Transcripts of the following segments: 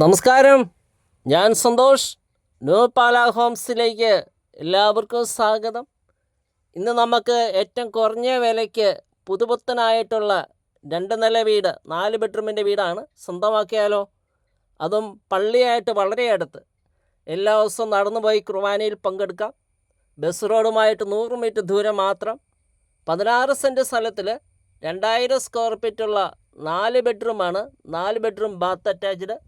നമസ്കാരം. ഞാൻ സന്തോഷ്. ന്യൂ പാല ഹോംസിലേക്ക് എല്ലാവർക്കും സ്വാഗതം. ഇന്ന് നമുക്ക് ഏറ്റവും കുറഞ്ഞ വിലയ്ക്ക് പുതുപുത്തനായിട്ടുള്ള രണ്ട് നില വീട് നാല് ബെഡ്റൂമിന്റെ വീടാണ് സ്വന്തമാക്കിയാലോ? അതും പള്ളിയായിട്ട് വളരെ അടുത്ത്. എല്ലാ ദിവസവും നടന്നു പോയി കുർബാനയിൽ പങ്കെടുക്കാം. ബസ് റോഡുമായിട്ട് നൂറ് മീറ്റർ ദൂരം മാത്രം. പതിനാറ് സെന്റ് സ്ഥലത്തിൽ രണ്ടായിരം സ്ക്വയർ ഫീറ്റുള്ള നാല് ബെഡ്റൂമാണ് നാല് ബെഡ്റൂം ബാത്ത് അറ്റാച്ച്ഡ്.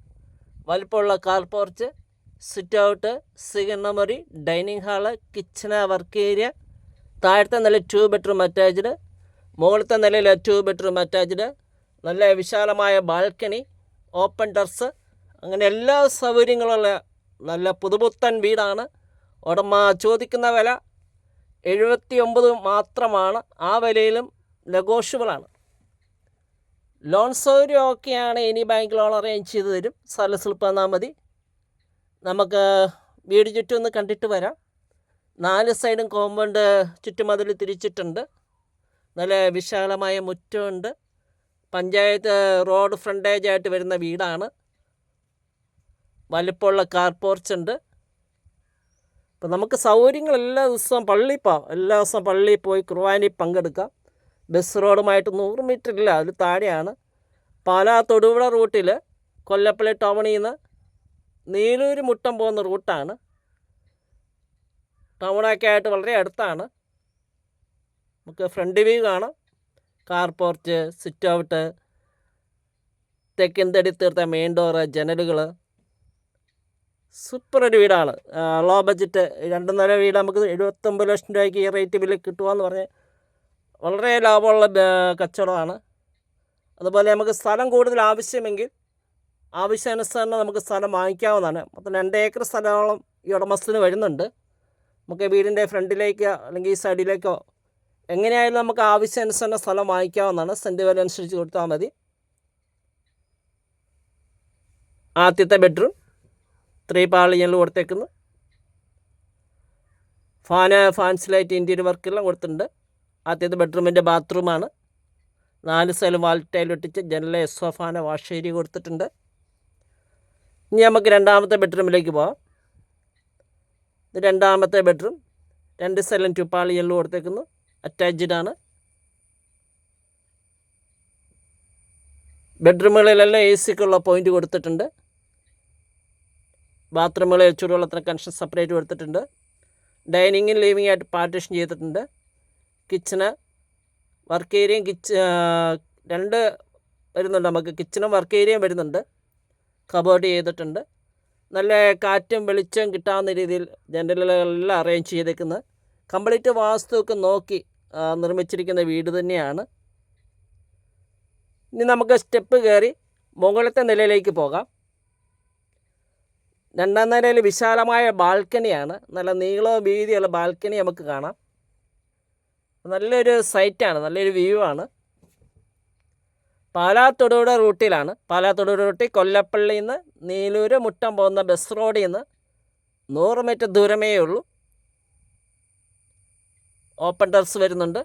വലിപ്പമുള്ള car porch sit out സിഗണ്ണമുറി dining hall kitchen work area താഴത്തെ നില ടു ബെഡ്റൂം അറ്റാച്ച്ഡ് മുകളിലത്തെ നിലയിൽ ടു ബെഡ്റൂം അറ്റാച്ച്ഡ് നല്ല വിശാലമായ ബാൽക്കണി ഓപ്പൺ ടെറസ് അങ്ങനെ എല്ലാ സൗകര്യങ്ങളുള്ള നല്ല പുതുപുത്തൻ വീടാണ്. ഉടമ ചോദിക്കുന്ന വില എഴുപത്തി ഒമ്പത് മാത്രമാണ്. ആ വിലയിലും നെഗോഷ്യബിളാണ് ലോൺ സൗകര്യം ഒക്കെയാണ് ഇനി ബാങ്ക് ലോൺ അറേഞ്ച് ചെയ്ത് തരും. സ്ഥല സ്ലിപ്പ് തന്നാൽ മതി. നമുക്ക് വീട് ചുറ്റും ഒന്ന് കണ്ടിട്ട് വരാം. നാല് സൈഡും കോമ്പൗണ്ട് ചുറ്റുമതിൽ തിരിച്ചിട്ടുണ്ട്. നല്ല വിശാലമായ മുറ്റമുണ്ട്. പഞ്ചായത്ത് റോഡ് ഫ്രണ്ടേജ് ആയിട്ട് വരുന്ന വീടാണ്. വലിപ്പമുള്ള കാർ പോർച്ച് ഉണ്ട്. അപ്പം നമുക്ക് സൗകര്യങ്ങൾ എല്ലാ ദിവസവും പള്ളിയിൽ പോവാം എല്ലാ ദിവസവും പള്ളിയിൽ പോയി കുർബാനയിൽ പങ്കെടുക്കാം. ബസ് റോഡുമായിട്ട് നൂറ് മീറ്റർ ഇല്ല അതിൽ താഴെയാണ്. പാലാ തൊടുപുഴ റൂട്ടിൽ കൊല്ലപ്പള്ളി ടൗണിൽ നിന്ന് നീലൂര് മുട്ടം പോകുന്ന റൂട്ടാണ്. ടൗണൊക്കെ ആയിട്ട് വളരെ അടുത്താണ്. നമുക്ക് ഫ്രണ്ട് വ്യൂ കാണാം. കാർ പോർച്ച് സിറ്റ് ഔട്ട് തെക്കൻ തടി തീർത്ത മെയിൻ ഡോറ് ജനലുകൾ സൂപ്പർ ഒരു വീടാണ്. ലോ ബഡ്ജറ്റ് രണ്ട് നില വീട് നമുക്ക് എഴുപത്തൊമ്പത് ലക്ഷം രൂപയ്ക്ക് ഈ റേറ്റ് ബില്ല് കിട്ടുകയെന്ന് പറഞ്ഞാൽ വളരെ ലാഭമുള്ള കച്ചവടമാണ്. അതുപോലെ നമുക്ക് സ്ഥലം കൂടുതൽ ആവശ്യമെങ്കിൽ ആവശ്യാനുസരണം നമുക്ക് സ്ഥലം വാങ്ങിക്കാവുന്നതാണ്. മൊത്തം രണ്ട് ഏക്കർ സ്ഥലമോളം ഈ ഉടമസ്ഥന് വരുന്നുണ്ട്. നമുക്ക് വീടിന്റെ ഫ്രണ്ടിലേക്കോ അല്ലെങ്കിൽ ഈ സൈഡിലേക്കോ എങ്ങനെയായാലും നമുക്ക് ആവശ്യാനുസരണം സ്ഥലം വാങ്ങിക്കാവുന്നതാണ്. സെന്റ് വില അനുസരിച്ച് കൊടുത്താൽ മതി. ആദ്യത്തെ ബെഡ്റൂം ത്രീ പാളിയൽ കൊടുത്തേക്കുന്നു. ഫാന് ഫാൻസ് ലൈറ്റ് ഇന്റീരിയർ വർക്കെല്ലാം കൊടുത്തിട്ടുണ്ട്. ആദ്യത്തെ ബെഡ്റൂമിന്റെ ബാത്റൂമാണ്. നാല് സൈഡിൽ വാൾ ടൈൽ ഒട്ടിച്ച് ജനല വാഷ് ഏരിയ കൊടുത്തിട്ടുണ്ട്. ഇനി നമുക്ക് രണ്ടാമത്തെ ബെഡ്റൂമിലേക്ക് പോവാം. ഇത് രണ്ടാമത്തെ ബെഡ്റൂം. രണ്ട് സൈഡിലും ടുപ്പാളി എല്ലാം കൊടുത്തേക്കുന്നു. അറ്റാച്ച്ഡ് ആണ്. ബെഡ്റൂമുകളിലെല്ലാം എ സിക്കുള്ള പോയിന്റ് കൊടുത്തിട്ടുണ്ട്. ബാത്റൂമുകളിൽ ചൂടുവെള്ളത്തിന് കണക്ഷൻ സെപ്പറേറ്റ് കൊടുത്തിട്ടുണ്ട്. ഡൈനിങ്ങും ലിവിംഗ് ആയിട്ട് പാർട്ടീഷൻ ചെയ്തിട്ടുണ്ട്. കിച്ചണ് വർക്ക് ഏരിയയും കിച്ച രണ്ട് വരുന്നുണ്ട് നമുക്ക്. കിച്ചണും വർക്ക് ഏരിയയും വരുന്നുണ്ട്. കബോർഡ് ചെയ്തിട്ടുണ്ട്. നല്ല കാറ്റും വെളിച്ചവും കിട്ടാവുന്ന രീതിയിൽ ജനലുകളെല്ലാം അറേഞ്ച് ചെയ്തേക്കുന്നത് കംപ്ലീറ്റ് വാസ്തുവൊക്കെ നോക്കി നിർമ്മിച്ചിരിക്കുന്ന വീട് തന്നെയാണ്. ഇനി നമുക്ക് സ്റ്റെപ്പ് കയറി മുകളിലത്തെ നിലയിലേക്ക് പോകാം. രണ്ടാം നിലയിൽ വിശാലമായ ബാൽക്കണിയാണ്. നല്ല നീളവും വീതിയുള്ള ബാൽക്കണി നമുക്ക് കാണാം. നല്ലൊരു സൈറ്റാണ് നല്ലൊരു വ്യൂ ആണ്. പാലാ തൊടുപുഴ റൂട്ടിലാണ്. പാലാ തൊടുപുഴ റൂട്ടിൽ കൊല്ലപ്പള്ളിയിൽ നിന്ന് നീലൂര് മുട്ടം പോകുന്ന ബസ് റോഡിൽ നിന്ന് നൂറ് മീറ്റർ ദൂരമേ ഉള്ളൂ. ഓപ്പൺ ടെറസ് വരുന്നുണ്ട്.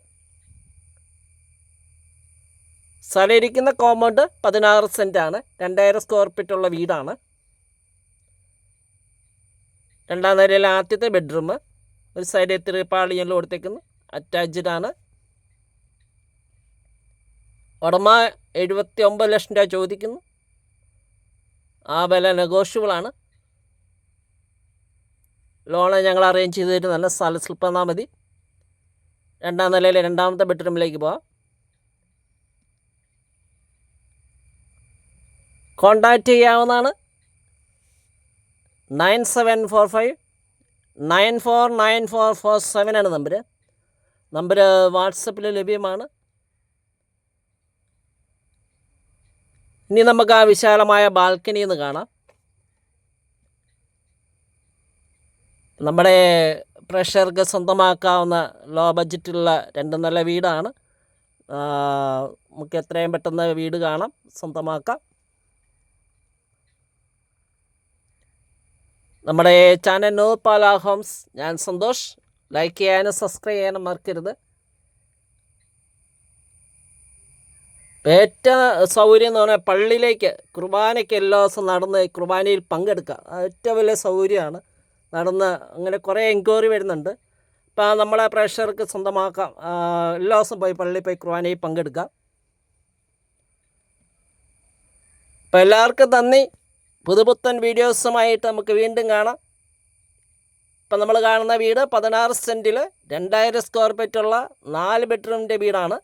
സ്ഥലം ഇരിക്കുന്ന കോമ്പൗണ്ട് പതിനാറ് സെന്റാണ് രണ്ടായിരം സ്ക്വയർ ഫീറ്റുള്ള വീടാണ്. രണ്ടാം നിലയിലെ ആദ്യത്തെ ബെഡ്റൂം ഒരു സൈഡിൽ തിരുപ്പാളിയെല്ലാം കൊടുത്തേക്കുന്നു അറ്റാച്ച്ഡ് ആണ്. ഉടമ എഴുപത്തി ഒമ്പത് ലക്ഷം രൂപ ചോദിക്കുന്നു. ആ വില നെഗോഷ്യബിളാണ് ലോണ് ഞങ്ങൾ അറേഞ്ച് ചെയ്ത് നല്ല സ്ഥല സ്ലിപ്പ് തന്നാൽ മതി. രണ്ടാം നിലയിലെ രണ്ടാമത്തെ ബെഡ്റൂമിലേക്ക് പോവാം. കോണ്ടാക്റ്റ് ചെയ്യാവുന്നതാണ്. Nine seven four five nine four nine four four seven ആണ് നമ്പർ നമ്പർ വാട്സപ്പിൽ ലഭ്യമാണ്. ഇനി നമുക്ക് ആ വിശാലമായ ബാൽക്കണി എന്ന് കാണാം. നമ്മുടെ പ്രഷർക്ക് സ്വന്തമാക്കാവുന്ന ലോ ബഡ്ജറ്റുള്ള രണ്ട് നല്ല വീടാണ്. നമുക്ക് എത്രയും പെട്ടെന്ന് വീട് കാണാം സ്വന്തമാക്കാം. നമ്മുടെ ചാനൽ നോ പാല ഹോംസ് ഞാൻ സന്തോഷ്. ലൈക്ക് ചെയ്യാനും സബ്സ്ക്രൈബ് ചെയ്യാനും മറക്കരുത്. ഏറ്റവും സൗകര്യം എന്ന് പറഞ്ഞാൽ പള്ളിയിലേക്ക് കുർബാനയ്ക്ക് എല്ലാ ദിവസവും നടന്ന് കുർബാനയിൽ പങ്കെടുക്കുക. ഏറ്റവും വലിയ സൗകര്യമാണ്. നടന്ന് അങ്ങനെ കുറേ എൻക്വയറി വരുന്നുണ്ട്. ഇപ്പം നമ്മളെ പ്രേക്ഷകർക്ക് സ്വന്തമാക്കാം. എല്ലാ ദിവസവും പോയി പള്ളിയിൽ പോയി കുർബാനയിൽ പങ്കെടുക്കാം അപ്പം എല്ലാവർക്കും നന്ദി. പുതുപുത്തൻ വീഡിയോസുമായിട്ട് നമുക്ക് വീണ്ടും കാണാം. ഇപ്പം നമ്മൾ കാണുന്ന വീട് പതിനാറ് സെന്റിൽ രണ്ടായിരം സ്ക്വയർ ഫീറ്റുള്ള നാല് ബെഡ്റൂമിന്റെ വീടാണ്.